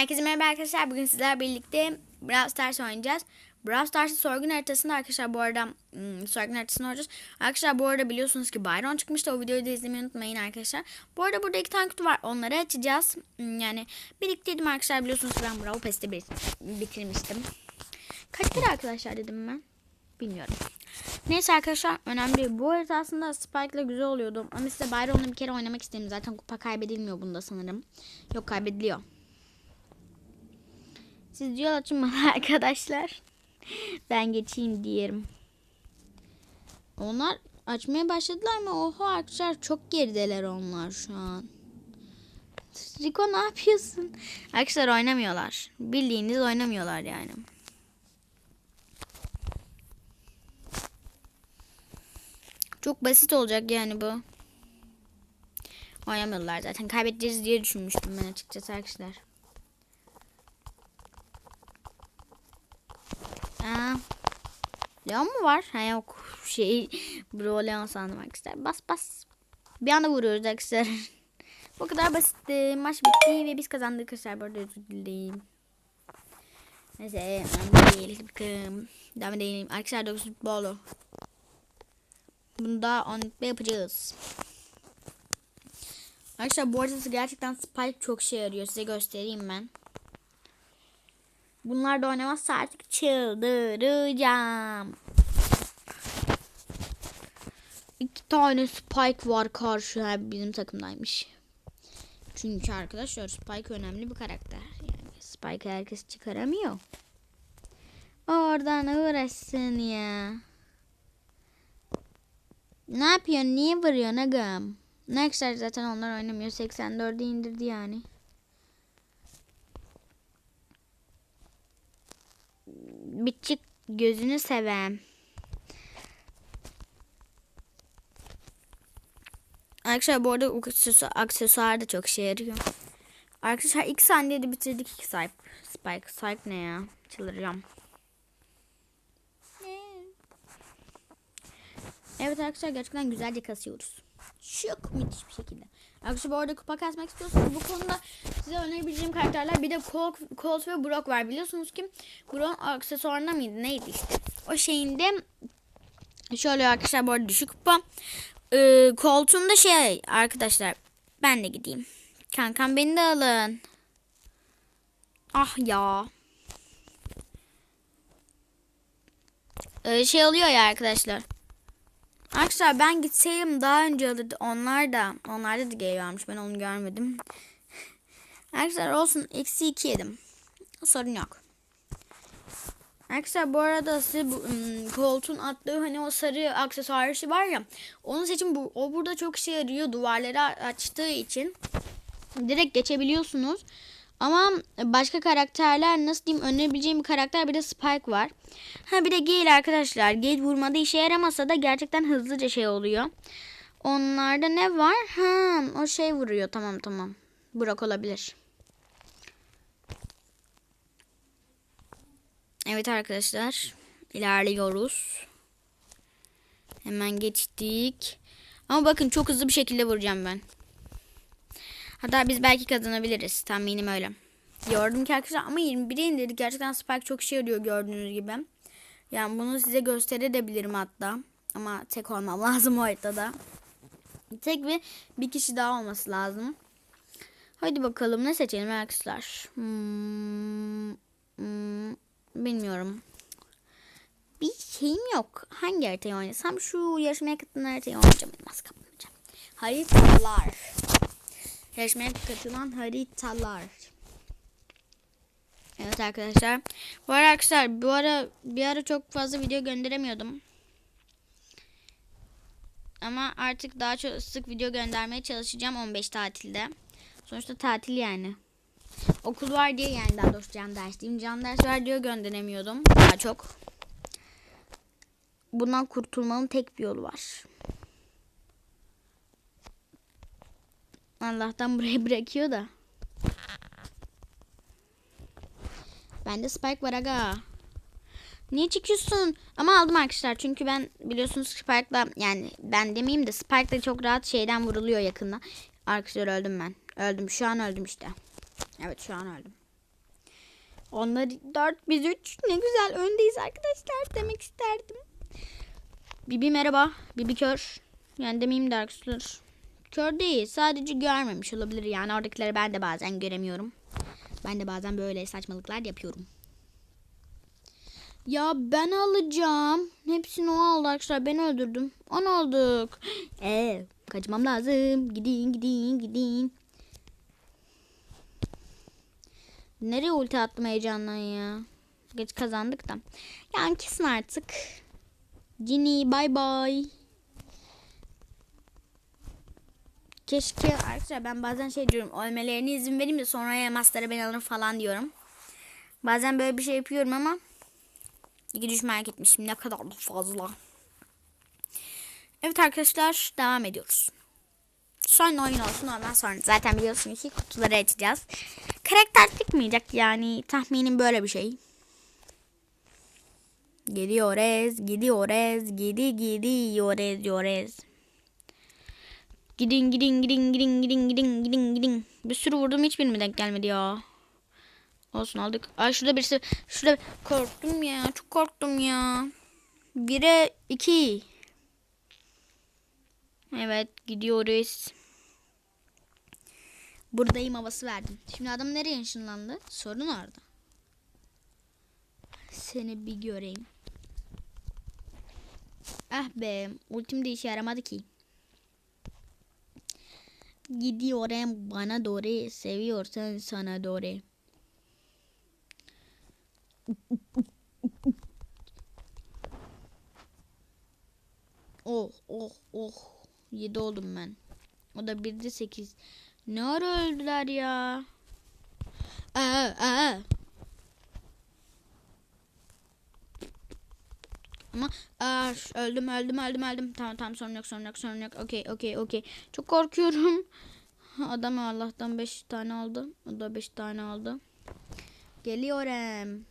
Herkese merhaba arkadaşlar. Bugün sizlerle birlikte Brawl Stars oynayacağız. Brawl Stars'ın sorgun haritasında arkadaşlar bu arada hmm, sorgun haritasını oynayacağız. Arkadaşlar bu arada biliyorsunuz ki Byron çıkmıştı. O videoyu da izlemeyi unutmayın arkadaşlar. Bu arada burada iki tane kutu var. Onları açacağız. Hmm, Yani birlikteydim arkadaşlar. Biliyorsunuz ki ben Brawl Pass'te bir, bitirmiştim. Kaç kere arkadaşlar dedim ben? Bilmiyorum. Neyse arkadaşlar önemli değil. Bu arada aslında Spike'la güzel oluyordu. Ama size Byron'la bir kere oynamak istedim. Zaten kupa kaybedilmiyor bunda sanırım. Yok kaybediliyor. Siz yol açın bana arkadaşlar. Ben geçeyim diyelim. Onlar açmaya başladılar mı? Oho arkadaşlar çok gerideler onlar şu an. Rico ne yapıyorsun? Arkadaşlar oynamıyorlar. Bildiğiniz oynamıyorlar yani. Çok basit olacak yani bu. Oynamıyorlar zaten. Kaybedeceğiz diye düşünmüştüm ben açıkçası arkadaşlar. Aa, Leon mu var? Ha yok. Şey, Bro Leon sandım. Bas bas. Bir anda vuruyoruz arkadaşlar. Bu kadar basitti. Maç bitti ve biz kazandık arkadaşlar. Bu arada özür dileyim. Neyse. Önemli. Devam edelim. Arkadaşlar 9 futbolu. Bunu da 10 yapacağız. Arkadaşlar bu arada gerçekten Spike çok şey yarıyor. Size göstereyim ben. Bunlar da oynamazsa artık çıldıracağım. İki tane Spike var karşı bizim takımdaymış. Çünkü arkadaşlar Spike önemli bir karakter. Yani Spike herkes çıkaramıyor. Oradan uğraşsın ya. Ne yapıyor? Niye vuruyor Nagam? Nexter zaten onlar oynamıyor. 84'e indirdi yani. Bir çık gözünü sevem. Arkadaşlar bu arada aksesuar, aksesuar da çok şey yarıyor. Arkadaşlar ilk saniyede bitirdik iki Spike. Spike. Spike ne ya? Çıldıracağım. Evet arkadaşlar gerçekten güzelce kasıyoruz. Çok müthiş bir şekilde. Arkadaşlar bu arada kupa kasmak istiyorsanız bu konuda size önerebileceğim karakterler bir de Colt, Colt ve Brock var. Biliyorsunuz ki Brock aksesuarında mıydı neydi işte. O şeyinde şöyle arkadaşlar bu arada düşük kupa. Ee, Colt'un da şey arkadaşlar ben de gideyim. Kankam beni de alın. Ah ya. Ee, şey oluyor ya arkadaşlar. Arkadaşlar ben gitseydim daha önce alırdı. Onlar da. Onlarda da gay varmış. Ben onu görmedim. Arkadaşlar olsun. Eksi iki yedim. Sorun yok. Arkadaşlar bu arada size bu ım, koltuğun attığı hani o sarı aksesuar işi var ya. Onun seçim bu. O burada çok işe yarıyor. Duvarları açtığı için. Direkt geçebiliyorsunuz. Ama başka karakterler nasıl diyeyim önerebileceğim bir karakter bir de Spike var. Ha bir de Gale arkadaşlar. Gale vurmada işe yaramasa da gerçekten hızlıca şey oluyor. Onlarda ne var? Ha o şey vuruyor. Tamam tamam. Burak olabilir. Evet arkadaşlar. ilerliyoruz. Hemen geçtik. Ama bakın çok hızlı bir şekilde vuracağım ben. Hatta biz belki kazanabiliriz. Tahminim öyle. Gördüm ki arkadaşlar ama 21'e indirdik. Gerçekten Spike çok şey arıyor gördüğünüz gibi. Yani bunu size gösterebilirim hatta. Ama tek olmam lazım o haritada. Tek ve bir kişi daha olması lazım. Hadi bakalım ne seçelim arkadaşlar. Hmm, hmm, bilmiyorum. Bir şeyim yok. Hangi haritayı oynasam şu yarışmaya katılan haritayı oynayacağım. Elmas kapmayacağım. Haritalar. Yarışmaya katılan haritalar. Evet arkadaşlar. Bu ara arkadaşlar bu ara bir ara çok fazla video gönderemiyordum. Ama artık daha çok sık video göndermeye çalışacağım 15 tatilde. Sonuçta tatil yani. Okul var diye yani daha doğrusu can ders diyeyim. Can ders var diye gönderemiyordum daha çok. Bundan kurtulmanın tek bir yolu var. Allah'tan buraya bırakıyor da. Bende Spike var aga. Niye çıkıyorsun? Ama aldım arkadaşlar. Çünkü ben biliyorsunuz Spike'la yani ben demeyeyim de Spike'la çok rahat şeyden vuruluyor yakında. Arkadaşlar öldüm ben. Öldüm. Şu an öldüm işte. Evet şu an öldüm. Onlar 4 biz 3 ne güzel öndeyiz arkadaşlar demek isterdim. Bibi merhaba. Bibi kör. Yani demeyeyim de arkadaşlar. Kör değil sadece görmemiş olabilir yani oradakileri ben de bazen göremiyorum. Ben de bazen böyle saçmalıklar yapıyorum. Ya ben alacağım. Hepsini o aldı arkadaşlar. Ben öldürdüm. On olduk. Ee, kaçmam lazım. Gidin gidin gidin. Nereye ulti attım heyecandan ya. Geç kazandık da. Yani kesin artık. Cini bay bay. Keşke arkadaşlar ben bazen şey diyorum ölmelerine izin vereyim de sonra elmasları ben alırım falan diyorum. Bazen böyle bir şey yapıyorum ama İki düş merak etmişim ne kadar da fazla. Evet arkadaşlar devam ediyoruz. Son oyun olsun ondan sonra zaten biliyorsunuz ki kutuları açacağız. Karakter çıkmayacak yani tahminim böyle bir şey. Gidiyoruz, gidiyoruz, gidi gidiyoruz, gidiyoruz. Gidin gidin gidin gidin gidin gidin gidin gidin. Bir sürü vurdum hiçbir mi denk gelmedi ya. Olsun aldık. Ay şurada birisi. Şurada korktum ya. Çok korktum ya. Bire iki. Evet gidiyoruz. Buradayım havası verdim. Şimdi adam nereye ışınlandı? Sorun orada. Seni bir göreyim. Ah be. Ultim de işe yaramadı ki. Gidiyorum bana doğru. Seviyorsan sana doğru. Oh oh oh. 7 oldum ben. O da 1'de 8. Ne ara öldüler ya? Aa, aa. Ama aa, öldüm öldüm öldüm öldüm. Tamam tamam sorun yok sorun yok sorun yok. Okey okey okey. Çok korkuyorum. Adam Allah'tan 5 tane aldı. O da 5 tane aldı. Geliyorum.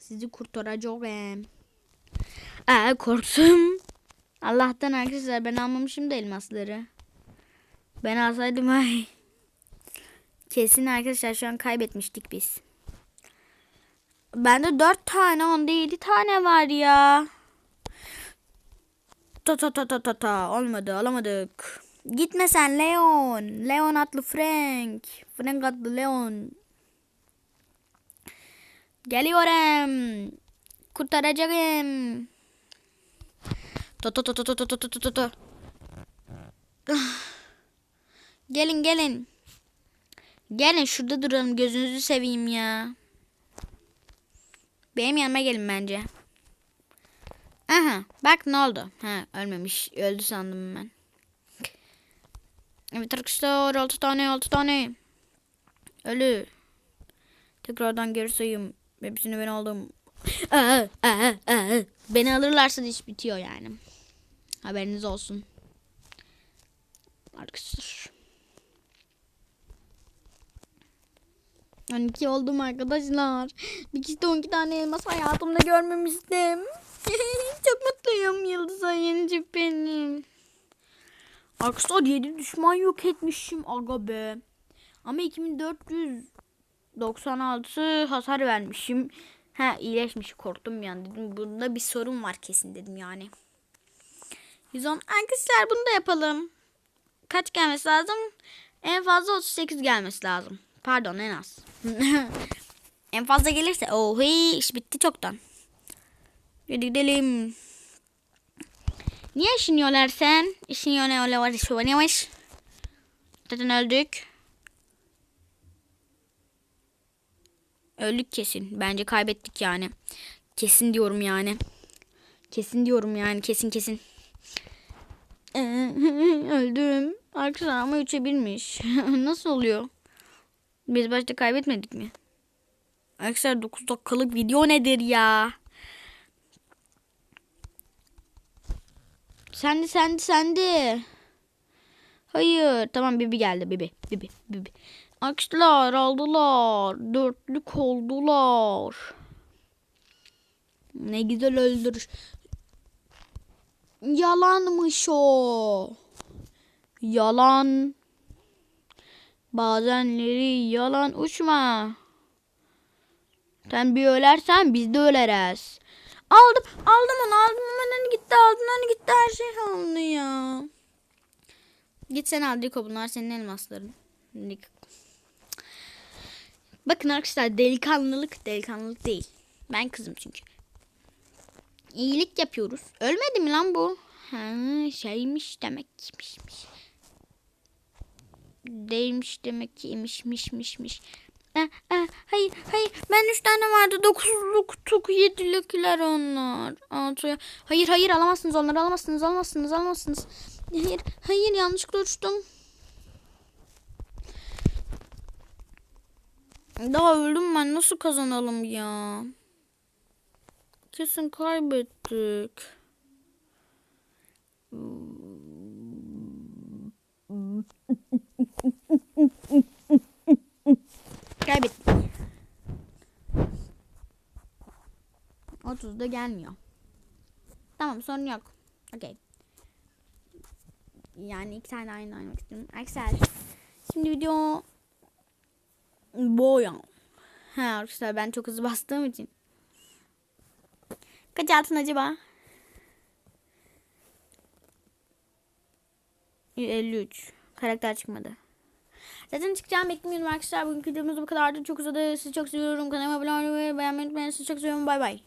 Sizi kurtaracağım. Aa korktum. Allah'tan arkadaşlar ben almamışım da elmasları. Ben alsaydım ay. Kesin arkadaşlar şu an kaybetmiştik biz. Bende dört tane onda yedi tane var ya. Ta ta ta ta ta ta olmadı alamadık. Gitme sen Leon. Leon adlı Frank. Frank adlı Leon. Geliyorum. Kurtaracağım. To to to to to to to to to to. Gelin gelin. Gelin şurada duralım gözünüzü seveyim ya. Benim yanıma gelin bence. Aha bak ne oldu. Ha ölmemiş. Öldü sandım ben. Evet arkadaşlar 6 tane 6 tane. Ölü. Tekrardan geri sayayım. Hepsini ben aldım. Aa, aa, aa. Beni alırlarsa iş bitiyor yani. Haberiniz olsun. Arkadaşlar. 12 oldum arkadaşlar. Bir kişi 12 tane elmas hayatımda görmemiştim. Çok mutluyum Yıldız Ayıncı benim. Arkadaşlar 7 düşman yok etmişim aga be. Ama 2496 hasar vermişim. Ha iyileşmiş korktum yani dedim bunda bir sorun var kesin dedim yani. 110 arkadaşlar bunu da yapalım. Kaç gelmesi lazım? En fazla 38 gelmesi lazım. Pardon en az. en fazla gelirse oh iş bitti çoktan. Hadi gidelim. Niye işiniyorlar sen? İşiniyor ne öyle var şu neymiş? Zaten öldük. Öldük kesin. Bence kaybettik yani. Kesin diyorum yani. Kesin diyorum yani. Kesin kesin. Öldüm. Arkadaşlar ama 3'e 1'miş. Nasıl oluyor? Biz başta kaybetmedik mi? Arkadaşlar 9 dakikalık video nedir ya? Sendi sendi sendi. Hayır. Tamam Bibi geldi. Bibi. Bibi. Bibi. Arkadaşlar aldılar. Dörtlük oldular. Ne güzel öldürüş. Yalanmış o. Yalan. Bazenleri yalan uçma. Sen bir ölersen biz de öleriz. Aldım aldım onu aldım hemen hani gitti aldım hani gitti her şey aldı ya. Git sen al Rico bunlar senin elmasların. Bakın arkadaşlar delikanlılık delikanlılık değil. Ben kızım çünkü. İyilik yapıyoruz. Ölmedi mi lan bu? Ha, şeymiş demekmişmiş. Değilmiş demek ki imişmişmişmiş. Ah, ah, hayır hayır ben üç tane vardı dokuzluk tuk yedilikler onlar. Altı. Hayır hayır alamazsınız onları alamazsınız alamazsınız alamazsınız. Hayır hayır yanlışlıkla uçtum. Daha öldüm ben nasıl kazanalım ya? Kesin kaybettik. Kaybettik. 30 da gelmiyor. Tamam sorun yok. Okey. Yani iki tane aynı oynamak istiyorum. Arkadaşlar şimdi video bu ya. Ha arkadaşlar ben çok hızlı bastığım için. Kaç altın acaba? 53. Karakter çıkmadı. Zaten çıkacağım beklemiyordum arkadaşlar. Bugünkü videomuz bu kadardı. Çok uzadı. Sizi çok seviyorum. Kanalıma abone olmayı beğenmeyi unutmayın. Sizi çok seviyorum. Bay bay.